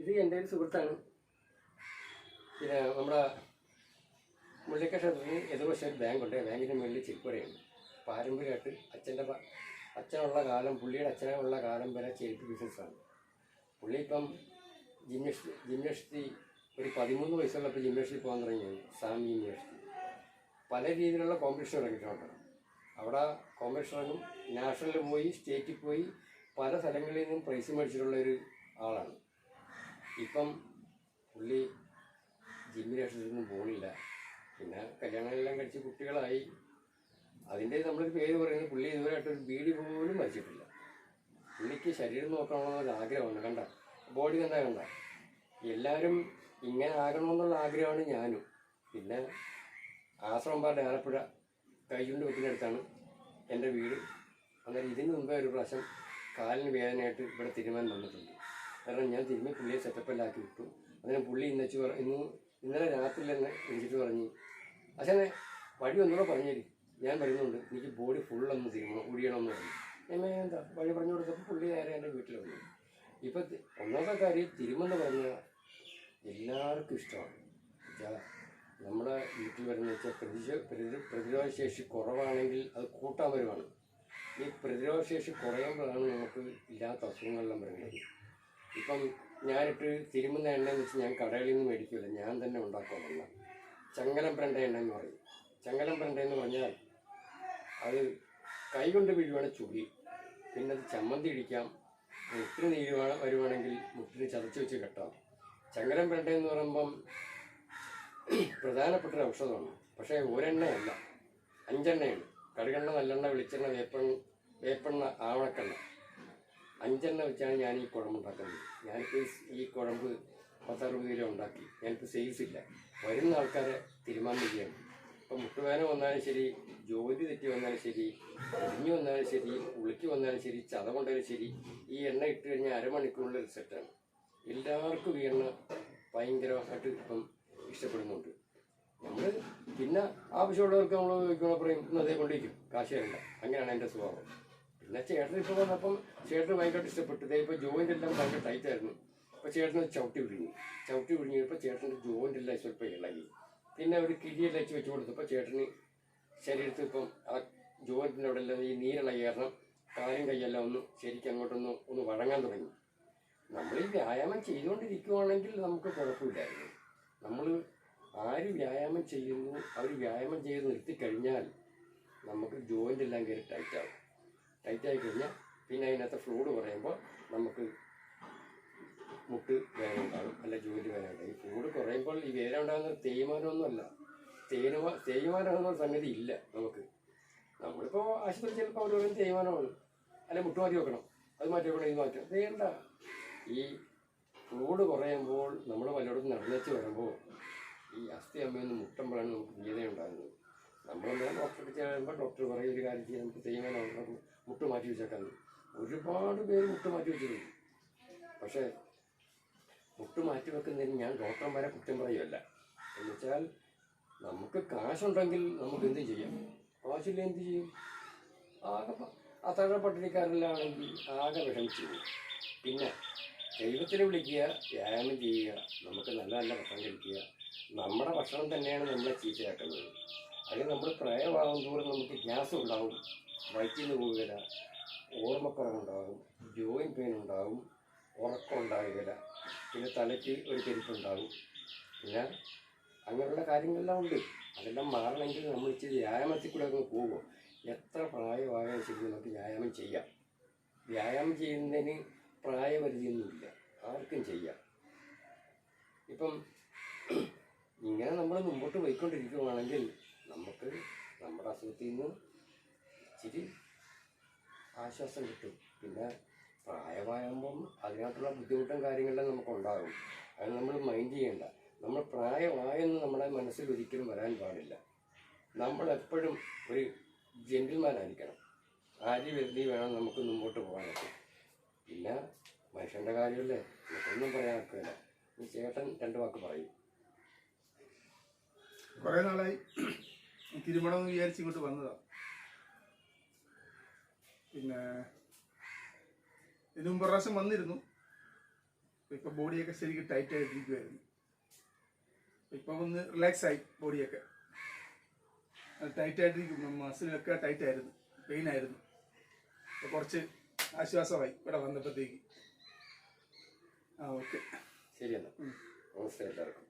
ഇത് എന്റെ ഒരു സുഹൃത്താണ്. പിന്നെ നമ്മുടെ മുള്ളിക്കഷത്തിന് എതിർവശം ഒരു ബാങ്കുണ്ട് ബാങ്കിന്റെ മുകളിൽ ചെരുപ്പുരയുണ്ട് പാരമ്പര്യമായിട്ട് അച്ഛന്റെ അച്ഛനുള്ള കാലം പുള്ളിയുടെ അച്ഛനുള്ള കാലം വരെ ചെരുപ്പ് ബിസിനസ്സാണ് പുള്ളി ഇപ്പം ജിംനഷ്ടി ജിംനഷ്ടി ഒരു പതിമൂന്ന് വയസ്സുള്ളപ്പോൾ ജിംനഷ്ടി പോകാൻ തുടങ്ങിയാണ് സാം ജിംനഷ്ടി പല രീതിയിലുള്ള കോമ്പറ്റീഷൻ ഇറങ്ങിയിട്ടുണ്ട്. അവിടെ കോമ്പറ്റീഷൻ ഇറങ്ങും. നാഷണലിൽ പോയി സ്റ്റേറ്റിൽ പോയി പല സ്ഥലങ്ങളിൽ നിന്നും പ്രൈസ് മേടിച്ചിട്ടുള്ള ഒരു ആളാണ്. ഇപ്പം പുള്ളി ജിമ്മിനേഷനൊന്നും പോണില്ല. പിന്നെ കല്യാണങ്ങളെല്ലാം കഴിച്ച് കുട്ടികളായി. അതിന്റെ നമ്മളൊരു പേര് പറയുന്നത് പുള്ളി ഇതുവരെയായിട്ട് ഒരു ബീഡി പോലും വലിച്ചിട്ടില്ല പുള്ളിക്ക് ശരീരം നോക്കണമെന്നൊരു ആഗ്രഹമാണ് കണ്ട? ബോഡി കണ്ടാ കണ്ട? എല്ലാവരും ഇങ്ങനെ ആകണമെന്നുള്ള ആഗ്രഹമാണ് ഞാനും. പിന്നെ ആശ്രമം പാർട്ടി ആലപ്പുഴ കൈകൊണ്ട് വെട്ടിനടുത്താണ് എന്റെ വീട്. അന്നേരം ഇതിന് മുമ്പേ ഒരു പ്രാവശ്യം കാലിന് വേദനയായിട്ട് ഇവിടെ തിരുമാൻ വന്നിട്ടുണ്ട്. കാരണം ഞാൻ തിരുമ്മി പുള്ളിയെ സെറ്റപ്പിലാക്കി വിട്ടു. അങ്ങനെ പുള്ളി ഇന്നച്ച് പറ ഇന്ന് ഇന്നലെ രാത്രി തന്നെ വിളിച്ചിട്ട് പറഞ്ഞു അച്ഛനെ വഴി ഒന്നുകൂടെ പറഞ്ഞേരി. ഞാൻ വരുന്നുണ്ട്. എനിക്ക് ബോഡി ഫുള്ളൊന്ന് തിരുമണം ഒഴിയണമെന്ന് പറഞ്ഞു. എന്നെ എന്താ വഴി പറഞ്ഞു കൊടുത്തപ്പോൾ പുള്ളി നേരെ എന്റെ വീട്ടിൽ വന്നു. ഇപ്പം ഒന്നാമത്തെ കാര്യം തിരുമെന്ന് പറഞ്ഞാൽ എല്ലാവർക്കും ഇഷ്ടമാണ്. നമ്മുടെ വീട്ടിൽ വരുന്ന വെച്ചാൽ പ്രതിശ പ്രതി പ്രതിരോധശേഷി കുറവാണെങ്കിൽ അത് കൂട്ടാൻ വരുവാണ്. ഈ പ്രതിരോധശേഷി കുറയുമ്പോഴാണ് നമുക്ക് ഇല്ലാത്ത അസുഖങ്ങളെല്ലാം വരുന്നത്. ഇപ്പം ഞാനിട്ട് തിരുമുന്ന എണ്ണയെന്ന് വെച്ച് ഞാൻ കടകളിൽ നിന്ന് മേടിക്കില്ല ഞാൻ തന്നെ ഉണ്ടാക്കാറുള്ള ചങ്ങലം പ്രണ്ട എണ്ണ എന്ന് പറയും. ചങ്ങലം പ്രണ്ട എന്ന് പറഞ്ഞാൽ അത് കൈകൊണ്ട് വീഴുവാണ് ചുളി പിന്നെ അത് ചമ്മന്തി ഇടിക്കാം. മുട്ടിന് നീര് വേണം- വരുവാണെങ്കിൽ മുട്ടിന് ചതച്ച് വെച്ച് കെട്ടാം. ചങ്ങലം പ്രണ്ട എന്ന് പറയുമ്പം പ്രധാനപ്പെട്ട ഒരു ഔഷധമാണ്. പക്ഷേ ഒരെണ്ണയല്ല. അഞ്ചെണ്ണയാണ്. കടുകെണ്ണ നല്ലെണ്ണ വെളിച്ചെണ്ണ വേപ്പെണ്ണ വേപ്പെണ്ണ ആവണക്കെണ്ണ. അഞ്ചെണ്ണ വെച്ചാണ് ഞാൻ ഈ കുഴമ്പുണ്ടാക്കുന്നത്. ഞാനിപ്പോൾ ഈ- കുഴമ്പ് പത്തറുപത് കിലോ ഉണ്ടാക്കി. ഞാനിപ്പോൾ സെയിൽസ് ഇല്ല. വരുന്ന ആൾക്കാരെ തീരുമാനിക്കുകയാണ് ഇപ്പം മുട്ടുവേന വന്നാലും ശരി ജോലി തെറ്റി വന്നാലും ശരി ഒടിഞ്ഞു വന്നാലും ശരി ഉളുക്കി വന്നാലും ശരി ചത കൊണ്ടാലും ശരി ഈ എണ്ണ ഇട്ട് കഴിഞ്ഞാൽ അരമണിക്കൂറിന്റെ റിസൾട്ടാണ് എല്ലാവർക്കും ഈ എണ്ണ ഭയങ്കരമായിട്ട് ഇപ്പം ഇഷ്ടപ്പെടുന്നുണ്ട്. നമ്മൾ പിന്നെ ആവശ്യമുള്ളവർക്ക് നമ്മൾ ചോദിക്കുമ്പോൾ പറയും അതേ കൊണ്ടിരിക്കും. കാശ് തരണ്ട. അങ്ങനെയാണ് എന്റെ സ്വഭാവം. പിന്നെ ചേട്ടൻ ഇപ്പോൾ വന്നപ്പം ചേട്ടന് ഭയങ്കരമായിട്ട് ഇഷ്ടപ്പെട്ടു. ഇപ്പൊ ജോയിന്റ് എല്ലാം ഭയങ്കര ടൈറ്റ് ആയിരുന്നു. അപ്പോൾ ചേട്ടന് ചവിട്ടി വിഴിഞ്ഞു ചവിട്ടി വിഴുങ്ങിയപ്പോൾ ചേട്ടന്റെ ജോയിന്റ് എല്ലാം സ്വല്പം ഇളകി. പിന്നെ ഒരു കിഴിയെല്ലാം വെച്ച് വെച്ച് കൊടുത്തപ്പോൾ ചേട്ടന് ശരീരത്തിൽ ഇപ്പം ആ ജോയിന്റിന്റെ അവിടെ എല്ലാം ഈ നീരിളകി കാരണം കാലും കൈയെല്ലാം ഒന്ന് ശരിക്കും അങ്ങോട്ടൊന്ന് ഒന്ന് വഴങ്ങാൻ തുടങ്ങി. നമ്മൾ ഈ വ്യായാമം ചെയ്തുകൊണ്ടിരിക്കുവാണെങ്കിൽ നമുക്ക് കുഴപ്പമില്ലായിരുന്നു. നമ്മൾ ആര് വ്യായാമം ചെയ്യുന്നു അവർ വ്യായാമം ചെയ്ത് നിർത്തിക്കഴിഞ്ഞാൽ നമുക്ക് ജോയിന്റ് എല്ലാം കയറി ടൈറ്റ് ആവും ടൈറ്റ് ആയി കഴിഞ്ഞാൽ പിന്നെ അതിനകത്ത് ഫ്ലൂഡ് കുറയുമ്പോൾ നമുക്ക് മുട്ട് വേദന ഉണ്ടാകും അല്ല ജോലി വേദന ഉണ്ടാകും. ഈ ഫ്ലൂഡ് കുറയുമ്പോൾ ഈ വേദന ഉണ്ടാകുന്ന തേയ്മാനമൊന്നുമല്ല. തേയ്മാ തേയ്മാനമാകുന്ന സംഗതി ഇല്ല നമുക്ക്. നമ്മളിപ്പോൾ ആശുപത്രി ചിലപ്പോൾ പറയും തേയ്മാനമാണ് അല്ലെ മുട്ട് മാറ്റി വെക്കണം. അത് മാറ്റി വെക്കണം ഇത് മാറ്റം വേണ്ട. ഈ ഫ്ലൂഡ് കുറയുമ്പോൾ നമ്മൾ പലയിടത്തും നടന്നേച്ച് വരുമ്പോൾ ഈ അസ്ഥി അമ്മയൊന്ന് മുട്ടുമ്പോഴാണ് നമുക്ക് നമ്മളെന്താ ഡോക്ടറെ ചെല്ലുമ്പോൾ ഡോക്ടർ പറയും ഒരു കാര്യം ചെയ്യാൻ നമുക്ക് നമുക്ക് മുട്ട് മാറ്റി വെച്ചേക്കാൻ ഒരുപാട് പേര് മുട്ട് മാറ്റി വെച്ചിട്ടുണ്ട്. പക്ഷേ മുട്ട് മാറ്റി വെക്കുന്നതിന് ഞാൻ ഡോക്ടർമാരെ കുറ്റം പറയുമല്ല എന്ന് വെച്ചാൽ നമുക്ക് കാശുണ്ടെങ്കിൽ നമുക്ക് എന്തും ചെയ്യാം. കാശില്ല എന്ത് ചെയ്യും? ആകെ ആ അത്തഴ പട്ടിണിക്കാരനിലാണെങ്കിൽ ആകെ വിഷമിച്ചു പോകും. പിന്നെ ദൈവത്തിനെ വിളിക്കുക വ്യായാമം ചെയ്യുക നമുക്ക് നല്ല നല്ല ഭക്ഷണം കഴിക്കുക നമ്മുടെ ഭക്ഷണം തന്നെയാണ് നമ്മളെ ചീത്തയാക്കുന്നത്. അത് നമ്മൾ പ്രായമാകും തോറും നമുക്ക് ഗ്യാസ് ഉണ്ടാവും വയറ്റിൽ നിന്ന് പോവുകയില്ല ഓർമ്മക്കുറവുണ്ടാകും ജോയിൻ പെയിൻ ഉണ്ടാകും. ഉറക്കം ഉണ്ടാകുകയില്ല പിന്നെ തലയ്ക്ക് ഒരു പെരുപ്പുണ്ടാകും പിന്നെ അങ്ങനെയുള്ള കാര്യങ്ങളെല്ലാം ഉണ്ട്. അതെല്ലാം മാറണമെങ്കിൽ നമ്മൾ ഇച്ചിരി വ്യായാമത്തിൽ കൂടെ ഒക്കെ പോകുമോ എത്ര പ്രായമായാലും ശരി നമുക്ക് വ്യായാമം ചെയ്യാം. വ്യായാമം ചെയ്യുന്നതിന് പ്രായപരിധിയൊന്നുമില്ല. ആർക്കും ചെയ്യാം. ഇപ്പം ഇങ്ങനെ നമ്മൾ മുമ്പോട്ട് പോയിക്കൊണ്ടിരിക്കുകയാണെങ്കിൽ അസുഖത്തിൽ നിന്ന് ഇച്ചിരി ആശ്വാസം കിട്ടും. പിന്നെ പ്രായമാകുമ്പം അതിനകത്തുള്ള ബുദ്ധിമുട്ടും കാര്യങ്ങളെല്ലാം നമുക്ക് ഉണ്ടാകും അത് നമ്മൾ മൈൻഡ് ചെയ്യേണ്ട. നമ്മൾ പ്രായമായെന്ന് നമ്മുടെ മനസ്സിൽ ഒരിക്കലും വരാൻ പാടില്ല. നമ്മളെപ്പോഴും ഒരു ജെന്റിൽമാൻ ആയിരിക്കണം. ആര്യ വരുതി വേണം നമുക്ക് മുമ്പോട്ട് പോകാനൊക്കെ പിന്നെ മനുഷ്യന്റെ കാര്യമല്ലേ? നമുക്കൊന്നും പറയാൻ ഒക്കില്ല ഈ ചേട്ടൻ രണ്ട് വാക്ക് പറയും. കുറെ നാളായി. തിരുമണമെന്ന് വിചാരിച്ച് ഇങ്ങോട്ട് വന്നതാ. പിന്നെ ഇതിനു മുമ്പ് പ്രാവശ്യം വന്നിരുന്നു. ഇപ്പൊ ബോഡിയൊക്കെ ശരിക്കും ടൈറ്റ് ആയിട്ടിരിക്കുമായിരുന്നു ഇപ്പൊ ഒന്ന് റിലാക്സ് ആയി ബോഡിയൊക്കെ. ടൈറ്റ് ആയിട്ടിരിക്കും മസിലൊക്കെ ടൈറ്റ് ആയിരുന്നു. പെയിൻ ആയിരുന്നു. ഇപ്പൊ കുറച്ച് ആശ്വാസമായി ഇവിടെ വന്നപ്പോഴത്തേക്ക്. ആ ഓക്കെ ശരി എന്നാൽ നമസ്തേ എല്ലാവർക്കും.